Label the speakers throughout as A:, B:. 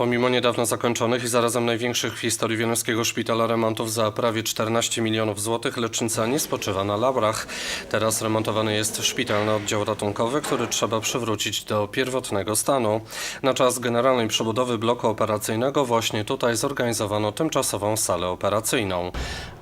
A: Pomimo niedawno zakończonych i zarazem największych w historii Wieluńskiego Szpitala remontów za prawie 14 milionów złotych, lecznica nie spoczywa na laurach. Teraz remontowany jest szpitalny oddział ratunkowy, który trzeba przywrócić do pierwotnego stanu. Na czas generalnej przebudowy bloku operacyjnego właśnie tutaj zorganizowano tymczasową salę operacyjną.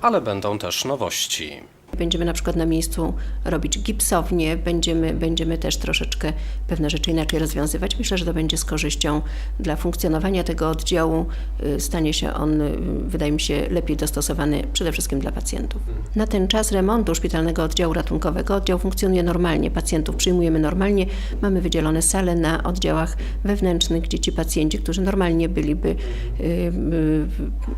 A: Ale będą też nowości.
B: Będziemy na przykład na miejscu robić gipsownię, będziemy, będziemy też troszeczkę pewne rzeczy inaczej rozwiązywać. Myślę, że to będzie z korzyścią dla funkcjonowania tego oddziału. Y, Stanie się on, y, wydaje mi się, lepiej dostosowany przede wszystkim dla pacjentów. Na ten czas remontu szpitalnego oddziału ratunkowego oddział funkcjonuje normalnie, pacjentów przyjmujemy normalnie, mamy wydzielone sale na oddziałach wewnętrznych, gdzie ci pacjenci, którzy normalnie byliby y,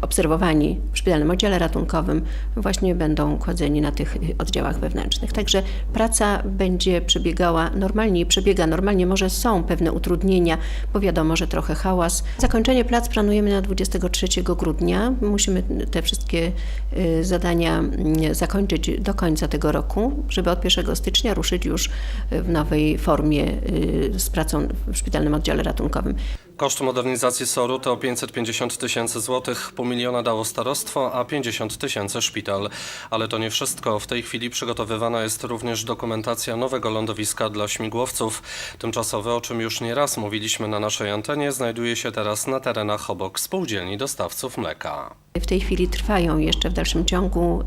B: obserwowani w szpitalnym oddziale ratunkowym, właśnie będą kładzeni na tych y, oddziałach wewnętrznych. Także praca będzie przebiegała normalnie i przebiega normalnie. Może są pewne utrudnienia, bo wiadomo, że trochę hałas. Zakończenie prac planujemy na 23 grudnia. Musimy te wszystkie y, zadania mm, zakończyć do końca tego roku, żeby od 1 stycznia ruszyć już w nowej formie y, z pracą w szpitalnym oddziale ratunkowym.
A: Koszt modernizacji SOR-u to 550 tysięcy złotych, pół miliona dało starostwo, a 50 tysięcy szpital. Ale to nie wszystko. W tej chwili przygotowywana jest również dokumentacja nowego lądowiska dla śmigłowców. Tymczasowe, o czym już nie raz mówiliśmy na naszej antenie, znajduje się teraz na terenach obok spółdzielni dostawców mleka.
B: W tej chwili trwają jeszcze w dalszym ciągu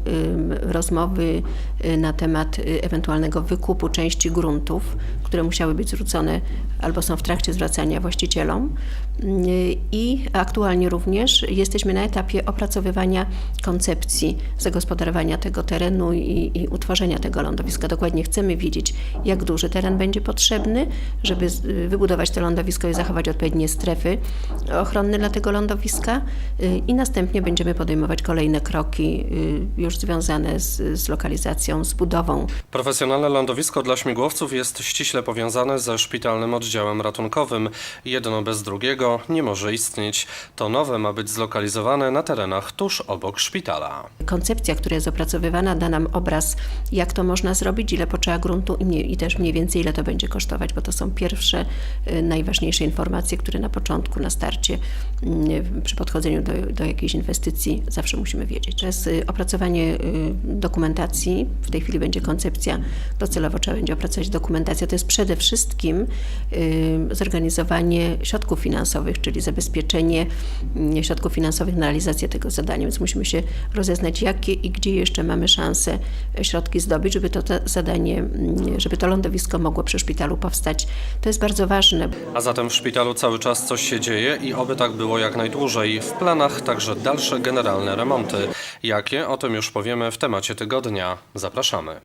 B: rozmowy y, na temat y, ewentualnego wykupu części gruntów, które musiały być zwrócone albo są w trakcie zwracania właścicielom. I aktualnie również jesteśmy na etapie opracowywania koncepcji zagospodarowania tego terenu i, i utworzenia tego lądowiska. Dokładnie chcemy wiedzieć, jak duży teren będzie potrzebny, żeby wybudować to lądowisko i zachować odpowiednie strefy ochronne dla tego lądowiska y, i następnie będziemy podejmować kolejne kroki y, już związane z, z lokalizacją, z budową
A: Profesjonalne lądowisko dla śmigłowców jest ściśle powiązane ze szpitalnym oddziałem ratunkowym. Jedno bez drugiego nie może istnieć. To nowe ma być zlokalizowane na terenach tuż obok szpitala.
B: koncepcja, która jest opracowywana, da nam obraz, jak to można zrobić, ile potrzeba gruntu i, mniej, i też mniej więcej, ile to będzie kosztować, bo to są pierwsze, y, najważniejsze informacje, które na początku, na starcie, y, przy podchodzeniu do, do jakiejś inwestycji zawsze musimy wiedzieć. Jest y, opracowanie y, dokumentacji, w tej chwili będzie koncepcja, docelowo trzeba będzie opracować dokumentację. To jest przede wszystkim zorganizowanie środków finansowych, czyli zabezpieczenie y, środków finansowych na realizację tego zadania, więc musimy się rozeznać, jakie i gdzie jeszcze mamy szansę środki zdobyć, żeby to, to zadanie, mm, żeby to lądowisko mogło przy szpitalu powstać. To jest bardzo ważne.
A: A zatem w szpitalu cały czas coś się dzieje i oby tak było jak najdłużej. W planach także dalsze generalne remonty. Jakie? O tym już powiemy w temacie tygodnia. Zapraszamy.